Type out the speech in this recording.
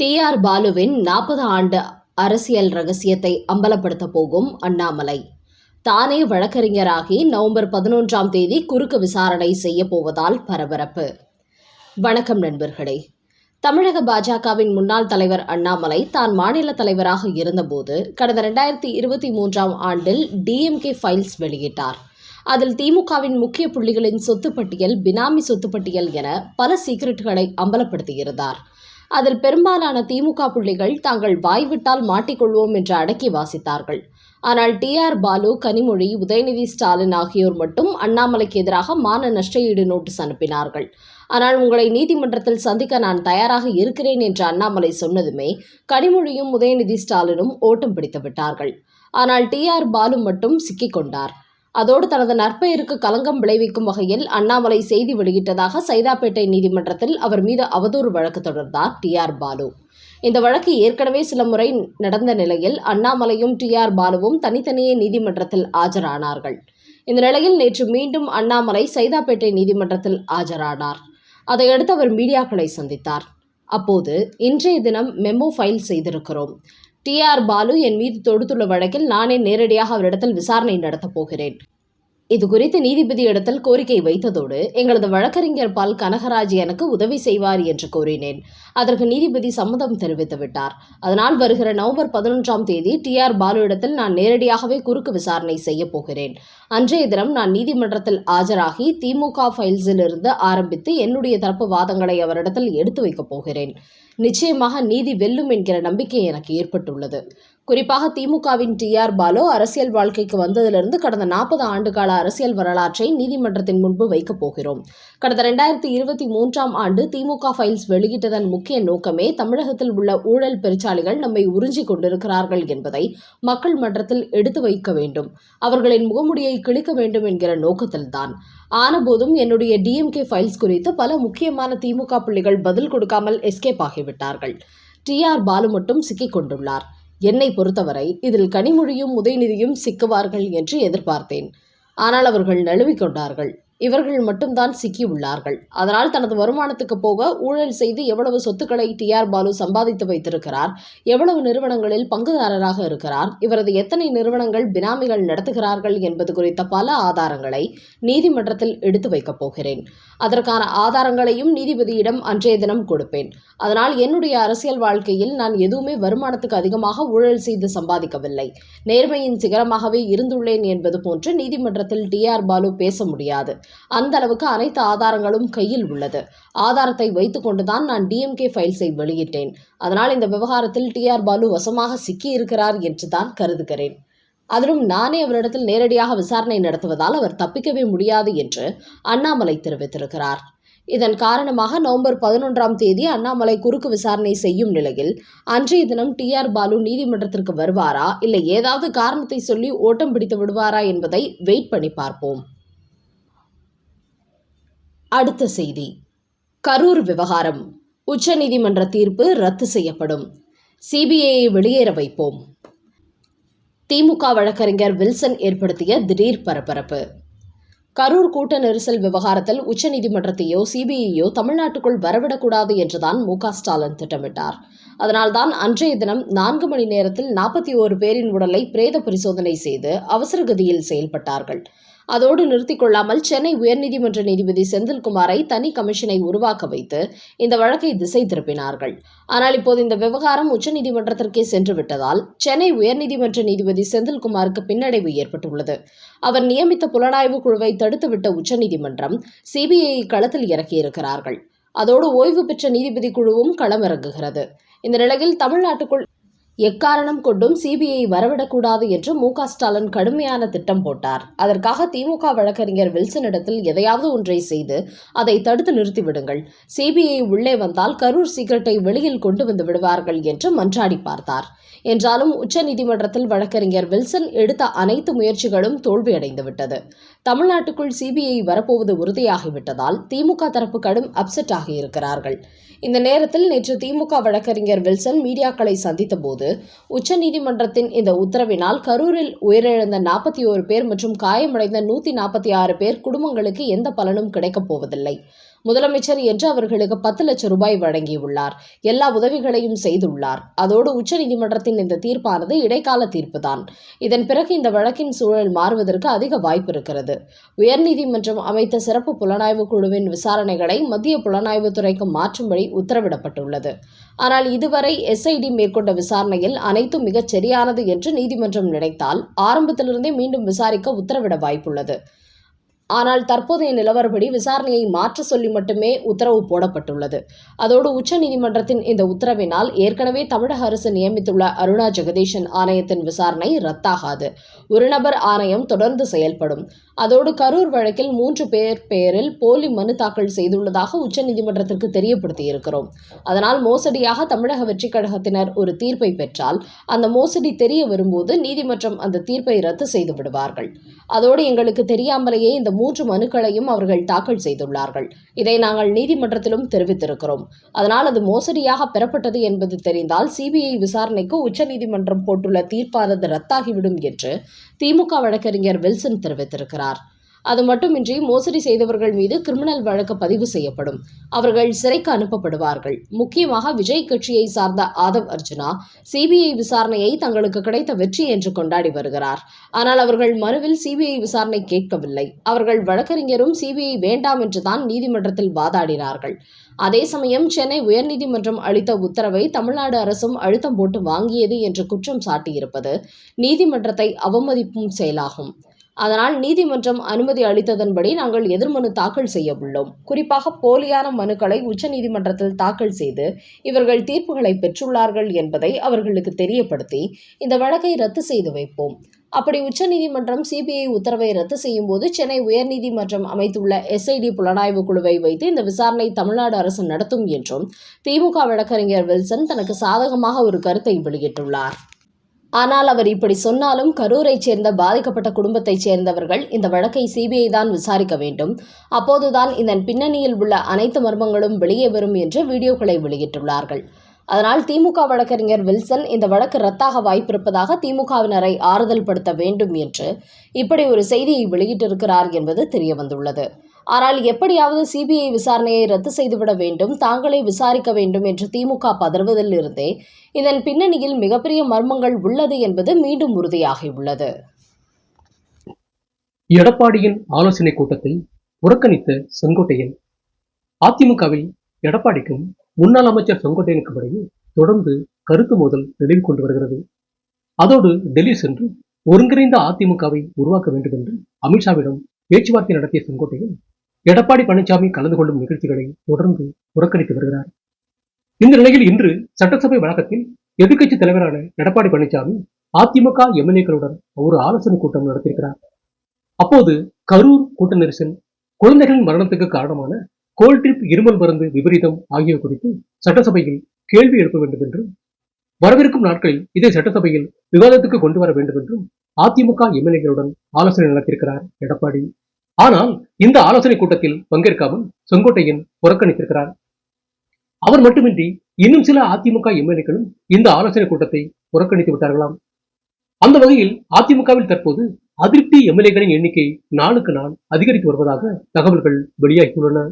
D R பாலுவின் நாற்பது ஆண்டு அரசியல் ரகசியத்தை அம்பலப்படுத்த போகும் அண்ணாமலை. தானே வழக்கறிஞராகி நவம்பர் பதினொன்றாம் தேதி குறுக்கு விசாரணை செய்ய போவதால் பரபரப்பு. வணக்கம் நண்பர்களே. தமிழக பாஜகவின் முன்னாள் தலைவர் அண்ணாமலை தான் மாநில தலைவராக இருந்தபோது கடந்த ரெண்டாயிரத்தி இருபத்தி மூன்றாம் ஆண்டில் டிஎம்கே ஃபைல்ஸ் வெளியிட்டார். அதில் திமுகவின் முக்கிய புள்ளிகளின் சொத்து பட்டியல் பினாமி சொத்து பட்டியல் என பல சீக்ரெட்டுகளை அம்பலப்படுத்தியிருந்தார். அதில் பெரும்பாலான திமுக புள்ளிகள் தாங்கள் வாய்விட்டால் மாட்டிக்கொள்வோம் என்று அடக்கி வாசித்தார்கள். ஆனால் டி. ஆர். பாலு கனிமொழி உதயநிதி ஸ்டாலின் ஆகியோர் மட்டும் அண்ணாமலைக்கு எதிராக மான நஷ்டஈடு நோட்டீஸ் அனுப்பினார்கள். ஆனால் உங்களை நீதிமன்றத்தில் சந்திக்க நான் தயாராக இருக்கிறேன் என்று அண்ணாமலை சொன்னதுமே கனிமொழியும் உதயநிதி ஸ்டாலினும் ஓட்டம் பிடித்து விட்டார்கள். ஆனால் டி. ஆர். பாலு மட்டும் சிக்கிக்கொண்டார் அதோடு தனது நற்பெயருக்கு களங்கம் விளைவிக்கும் வகையில் அண்ணாமலை செய்தி வெளியிட்டதாக சைதாப்பேட்டை நீதிமன்றத்தில் அவர் மீது அவதூறு வழக்கு தொடர்ந்தார் டி ஆர் பாலு. இந்த வழக்கு ஏற்கனவே சில முறை நடந்த நிலையில் அண்ணாமலையும் டி ஆர் பாலுவும் தனித்தனியே நீதிமன்றத்தில் ஆஜரானார்கள். இந்த நிலையில் நேற்று மீண்டும் அண்ணாமலை சைதாப்பேட்டை நீதிமன்றத்தில் ஆஜரானார். அதையடுத்து அவர் மீடியாக்களை சந்தித்தார். அப்போது இன்றைய தினம் மெமோ ஃபைல் செய்திருக்கிறோம். டி ஆர் பாலு என் மீது தொடுத்துள்ள வழக்கில் நானே நேரடியாக அவரிடத்தில் விசாரணை நடத்தப் போகிறேன். இது குறித்து நீதிபதி இடத்தில் கோரிக்கை வைத்ததோடு எங்களது வழக்கறிஞர் பால் கனகராஜ் எனக்கு உதவி செய்வார் என்று கூறினேன். அதற்கு நீதிபதி சம்மதம் தெரிவித்து விட்டார். அதனால் வருகிற நவம்பர் பதினொன்றாம் தேதி டி. ஆர். பாலு இடத்தில் நான் நேரடியாகவே குறுக்கு விசாரணை செய்யப் போகிறேன். அன்றைய தினம் நான் நீதிமன்றத்தில் ஆஜராகி திமுக ஃபைல்ஸிலிருந்து ஆரம்பித்து என்னுடைய தரப்பு வாதங்களை அவரிடத்தில் எடுத்து வைக்கப் போகிறேன். நிச்சயமாக நீதி வெல்லும் என்கிற நம்பிக்கை எனக்கு ஏற்பட்டுள்ளது. குறிப்பாக திமுகவின் டி ஆர் பாலு அரசியல் வாழ்க்கைக்கு வந்ததிலிருந்து கடந்த நாற்பது ஆண்டுகால அரசியல் வரலாற்றை நீதிமன்றத்தின் முன்பு வைக்கப் போகிறோம். கடந்த ரெண்டாயிரத்தி இருபத்தி மூன்றாம் ஆண்டு திமுக ஃபைல்ஸ் வெளியிட்டதன் முக்கிய நோக்கமே தமிழகத்தில் உள்ள ஊழல் பெருச்சாளிகள் நம்மை உறிஞ்சி கொண்டிருக்கிறார்கள் என்பதை மக்கள் மன்றத்தில் எடுத்து வைக்க வேண்டும். அவர்களின் முகமுடியை கிழிக்க வேண்டும் என்கிற நோக்கத்தில்தான். ஆனபோதும் என்னுடைய டிஎம்கே ஃபைல்ஸ் குறித்து பல முக்கியமான திமுக புள்ளிகள் பதில் கொடுக்காமல் எஸ்கேப் ஆகிவிட்டார்கள். டி ஆர் பாலு மட்டும் சிக்கிக் கொண்டுள்ளார். என்னை பொறுத்தவரை இதில் கனிமொழியும் உதயநிதியும் சிக்குவார்கள் என்று எதிர்பார்த்தேன். ஆனால் அவர்கள் நழுவிக்கொண்டார்கள் இவர்கள் மட்டும்தான் சிக்கியுள்ளார்கள். அதனால் தனது வருமானத்துக்கு போக ஊழல் செய்து எவ்வளவு சொத்துக்களை டி ஆர் பாலு சம்பாதித்து வைத்திருக்கிறார் எவ்வளவு நிறுவனங்களில் பங்குதாரராக இருக்கிறார் இவரது எத்தனை நிறுவனங்கள் பினாமிகள் நடத்துகிறார்கள் என்பது குறித்த பல ஆதாரங்களை நீதிமன்றத்தில் எடுத்து வைக்கப் போகிறேன். அதற்கான ஆதாரங்களையும் நீதிபதியிடம் அன்றைய தினம் கொடுப்பேன். அதனால் என்னுடைய அரசியல் வாழ்க்கையில் நான் எதுவுமே வருமானத்துக்கு அதிகமாக ஊழல் செய்து சம்பாதிக்கவில்லை. நேர்மையின் சிகரமாகவே இருந்துள்ளேன் என்பது போன்று நீதிமன்றத்தில் டி ஆர் பாலு பேச முடியாது. அந்த அளவுக்கு அனைத்து ஆதாரங்களும் கையில் உள்ளது. ஆதாரத்தை வைத்துக்கொண்டுதான் நான் டிஎம்கே ஃபைல்ஸை வெளியிட்டேன். அதனால் இந்த விவகாரத்தில் டிஆர் பாலு வசமாக சிக்கி இருக்கிறார் என்று தான் கருதுகிறேன். அதிலும் நானே அவரிடத்தில் நேரடியாக விசாரணை நடத்துவதால் அவர் தப்பிக்கவே முடியாது என்று அண்ணாமலை தெரிவித்திருக்கிறார். இதன் காரணமாக நவம்பர் பதினொன்றாம் தேதி அண்ணாமலை குறுக்கு விசாரணை செய்யும் நிலையில் அன்றைய தினம் டி ஆர் பாலு நீதிமன்றத்திற்கு வருவாரா? இல்லை ஏதாவது காரணத்தை சொல்லி ஓட்டம் பிடித்து விடுவாரா என்பதை வெயிட் பண்ணி பார்ப்போம். அடுத்த செய்தி. கரூர் விவகாரம். உச்சநீதிமன்ற தீர்ப்பு ரத்து செய்யப்படும். சிபிஐயை வெளியேற வைப்போம். திமுக வழக்கறிஞர் வில்சன் ஏற்படுத்திய திடீர் பரபரப்பு. கரூர் கூட்ட நெரிசல் விவகாரத்தில் உச்சநீதிமன்றத்தையோ சிபிஐயோ தமிழ்நாட்டுக்குள் வரவிடக்கூடாது என்றுதான் மு ஸ்டாலின் திட்டமிட்டார். அதனால்தான் அன்றைய தினம் நான்கு மணி நேரத்தில் நாற்பத்தி ஓரு பேரின் உடலை பிரேத பரிசோதனை செய்து அவசரகதியில் செயல்பட்டார்கள். அதோடு நிறுத்திக் கொள்ளாமல் சென்னை உயர்நீதிமன்ற நீதிபதி செந்தில்குமாரை தனி கமிஷனை உருவாக்க வைத்து இந்த வழக்கை திசை திருப்பினார்கள். ஆனால் இப்போது இந்த விவகாரம் உச்சநீதிமன்றத்திற்கே சென்று விட்டதால் சென்னை உயர்நீதிமன்ற நீதிபதி செந்தில்குமாருக்கு பின்னடைவு ஏற்பட்டுள்ளது. அவர் நியமித்த புலனாய்வு குழுவை தடுத்துவிட்ட உச்சநீதிமன்றம் சிபிஐ களத்தில் இறக்கியிருக்கிறார்கள். அதோடு ஓய்வு பெற்ற நீதிபதி குழுவும் களமிறங்குகிறது. இந்த நிலையில் தமிழ்நாட்டுக்குள் எக்காரணம் கொண்டும் சிபிஐ வரவிடக்கூடாது என்று மு ஸ்டாலின் கடுமையான திட்டம் போட்டார். அதற்காக திமுக வழக்கறிஞர் வில்சனிடத்தில் எதையாவது ஒன்றை செய்து அதை தடுத்து நிறுத்திவிடுங்கள். சிபிஐ உள்ளே வந்தால் கரூர் சீக்கிரட்டை வெளியில் கொண்டு வந்து விடுவார்கள் என்று மன்றாடி பார்த்தார். என்றாலும் உச்சநீதிமன்றத்தில் வழக்கறிஞர் வில்சன் எடுத்த அனைத்து முயற்சிகளும் தோல்வியடைந்துவிட்டது. தமிழ்நாட்டுக்குள் சிபிஐ வரப்போவது உறுதியாகிவிட்டதால் திமுக தரப்பு கடும் அப்செட் ஆகியிருக்கிறார்கள். இந்த நேரத்தில் நேற்று திமுக வழக்கறிஞர் வில்சன் மீடியாக்களை சந்தித்தபோது போது உச்சநீதிமன்றத்தின் இந்த உத்தரவினால் கரூரில் உயிரிழந்த நாற்பத்தி ஓரு பேர் மற்றும் காயமடைந்த நூற்றி நாற்பத்தி ஆறு பேர் குடும்பங்களுக்கு எந்த பலனும் கிடைக்கப் போவதில்லை. முதலமைச்சர் என்று அவர்களுக்கு பத்து லட்சம் ரூபாய் வழங்கியுள்ளார். எல்லா உதவிகளையும் செய்துள்ளார். அதோடு உச்சநீதிமன்றத்தின் இந்த தீர்ப்பானது இடைக்கால தீர்ப்புதான். இதன் பிறகு இந்த வழக்கின் சூழல் மாறுவதற்கு அதிக வாய்ப்பு இருக்கிறது. உயர்நீதிமன்றம் அமைத்த சிறப்பு புலனாய்வு குழுவின் விசாரணைகளை மத்திய புலனாய்வுத் துறைக்கு மாற்றும்படி உத்தரவிடப்பட்டுள்ளது. ஆனால் இதுவரை எஸ்ஐடி மேற்கொண்ட விசாரணையில் அனைத்தும் மிகச் சரியானது என்று நீதிமன்றம் நினைத்தால் ஆரம்பத்திலிருந்தே மீண்டும் விசாரிக்க உத்தரவிட வாய்ப்புள்ளது. ஆனால் தற்போதைய நிலவரப்படி விசாரணையை மாற்ற சொல்லி மட்டுமே உத்தரவு போடப்பட்டுள்ளது. அதோடு உச்சநீதிமன்றத்தின் இந்த உத்தரவினால் ஏற்கனவே தமிழக அரசு நியமித்துள்ள அருணா ஜெகதீஷன் ஆணையத்தின் விசாரணை ரத்தாகாது. ஒரு நபர் ஆணையம் தொடர்ந்து செயல்படும். அதோடு கரூர் வழக்கில் மூன்று பேர் பெயரில் போலி மனு தாக்கல் செய்துள்ளதாக உச்சநீதிமன்றத்திற்கு தெரியப்படுத்தியிருக்கிறோம். அதனால் மோசடியாக தமிழக வெற்றிக் கழகத்தினர் ஒரு தீர்ப்பை பெற்றால் அந்த மோசடி தெரிய வரும்போது நீதிமன்றம் அந்த தீர்ப்பை ரத்து செய்து விடுவார்கள். அதோடு எங்களுக்கு தெரியாமலேயே இந்த மூன்று மனுக்களையும் அவர்கள் தாக்கல் செய்துள்ளார்கள். இதை நாங்கள் நீதிமன்றத்திலும் தெரிவித்திருக்கிறோம். அதனால் அது மோசடியாக பெறப்பட்டது என்பது தெரிந்தால் சிபிஐ விசாரணைக்கு உச்சநீதிமன்றம் போட்டுள்ள தீர்ப்பானது ரத்தாகிவிடும் என்று திமுக வழக்கறிஞர் வில்சன் தெரிவித்திருக்கிறார். அது மட்டுமின்றி மோசடி செய்தவர்கள் மீது கிரிமினல் வழக்கு பதிவு செய்யப்படும். அவர்கள் சிறைக்கு அனுப்பப்படுவார்கள். முக்கியமாக விஜய் கட்சியை சார்ந்த ஆதவ் அர்ஜுனா சிபிஐ விசாரணையை தங்களுக்கு கிடைத்த வெற்றி என்று கொண்டாடி வருகிறார். ஆனால் அவர்கள் மனுவில் சிபிஐ விசாரணை கேட்கவில்லை. அவர்கள் வழக்கறிஞரும் சிபிஐ வேண்டாம் என்றுதான் நீதிமன்றத்தில் வாதாடினார்கள். அதே சமயம் சென்னை உயர்நீதிமன்றம் அளித்த உத்தரவை தமிழ்நாடு அரசும் அழுத்தம் போட்டு வாங்கியது என்று குற்றம் சாட்டியிருப்பது நீதிமன்றத்தை அவமதிப்பும் செயலாகும். அதனால் நீதிமன்றம் அனுமதி அளித்ததன்படி நாங்கள் எதிர்மனு தாக்கல் செய்ய உள்ளோம் குறிப்பாக போலியான மனுக்களை உச்சநீதிமன்றத்தில் தாக்கல் செய்து இவர்கள் தீர்ப்புகளை பெற்றுள்ளார்கள் என்பதை அவர்களுக்கு தெரியப்படுத்தி இந்த வழக்கை ரத்து செய்து வைப்போம். அப்படி உச்சநீதிமன்றம் சிபிஐ உத்தரவை ரத்து செய்யும் போது சென்னை உயர்நீதிமன்றம் அமைத்துள்ள எஸ்ஐடி புலனாய்வு குழுவை வைத்து இந்த விசாரணை தமிழ்நாடு அரசு நடத்தும் என்றும் திமுக வழக்கறிஞர் வில்சன் தனக்கு சாதகமாக ஒரு கருத்தை வெளியிட்டுள்ளார். ஆனால் அவர் இப்படி சொன்னாலும் கரூரைச் சேர்ந்த பாதிக்கப்பட்ட குடும்பத்தைச் சேர்ந்தவர்கள் இந்த வழக்கை சிபிஐ தான் விசாரிக்க வேண்டும். அப்போதுதான் இதன் பின்னணியில் உள்ள அனைத்து மர்மங்களும் வெளியே வரும் என்று வீடியோக்களை வெளியிட்டுள்ளார்கள். அதனால் திமுக வழக்கறிஞர் வில்சன் இந்த வழக்கு ரத்தாக வாய்ப்பிருப்பதாக திமுகவினரை ஆறுதல் படுத்த வேண்டும் என்று இப்படி ஒரு செய்தியை வெளியிட்டிருக்கிறார் என்பது தெரியவந்துள்ளது. ஆனால் எப்படியாவது சிபிஐ விசாரணையை ரத்து செய்துவிட வேண்டும் தாங்களே விசாரிக்க வேண்டும் என்று திமுக பதறுவதிலிருந்தே இதன் பின்னணியில் மிகப்பெரிய மர்மங்கள் உள்ளது என்பது மீண்டும் உறுதியாகியுள்ளது. எடப்பாடியின் ஆலோசனை கூட்டத்தை புறக்கணித்த செங்கோட்டையன் அதிமுகவில் எடப்பாடிக்கும் முன்னாள் அமைச்சர் செங்கோட்டையனுக்கும் இடையே தொடர்ந்து கருத்து மோதல் நிலவி கொண்டு வருகிறது. அதோடு டெல்லி சென்று ஒருங்கிணைந்த அதிமுகவை உருவாக்க வேண்டும் என்று அமித்ஷாவிடம் பேச்சுவார்த்தை நடத்திய செங்கோட்டையன் எடப்பாடி பழனிசாமி கலந்து கொள்ளும் நிகழ்ச்சிகளை தொடர்ந்து புறக்கணித்து வருகிறார். இந்த நிலையில் இன்று சட்டசபை வழக்கத்தில் எதிர்க்கட்சி தலைவரான எடப்பாடி பழனிசாமி அதிமுக எம்எல்ஏக்களுடன் ஒரு ஆலோசனை கூட்டம் நடத்தியிருக்கிறார். அப்போது கரூர் கூட்ட நெரிசல் குழந்தைகளின் மரணத்துக்கு காரணமான கோல்ட்ரிப் இருமல் மருந்து விபரீதம் ஆகியவை குறித்து சட்டசபையில் கேள்வி எழுப்ப வேண்டும் என்றும் வரவிருக்கும் நாட்களில் இதை சட்டசபையில் விவாதத்துக்கு கொண்டு வர வேண்டும் என்றும் அதிமுக எம்எல்ஏக்களுடன் ஆலோசனை நடத்தியிருக்கிறார் எடப்பாடி. ஆனால் இந்த ஆலோசனை கூட்டத்தில் பங்கேற்காமல் செங்கோட்டையன் புறக்கணித்திருக்கிறார். அவர் மட்டுமின்றி இன்னும் சில அதிமுக எம்எல்ஏக்களும் இந்த ஆலோசனை கூட்டத்தை புறக்கணித்து விட்டார்களாம். அந்த வகையில் அதிமுகவில் தற்போது அதிருப்தி எம்எல்ஏக்களின் எண்ணிக்கை நாளுக்கு நாள் அதிகரித்து வருவதாக தகவல்கள் வெளியாகியுள்ளன.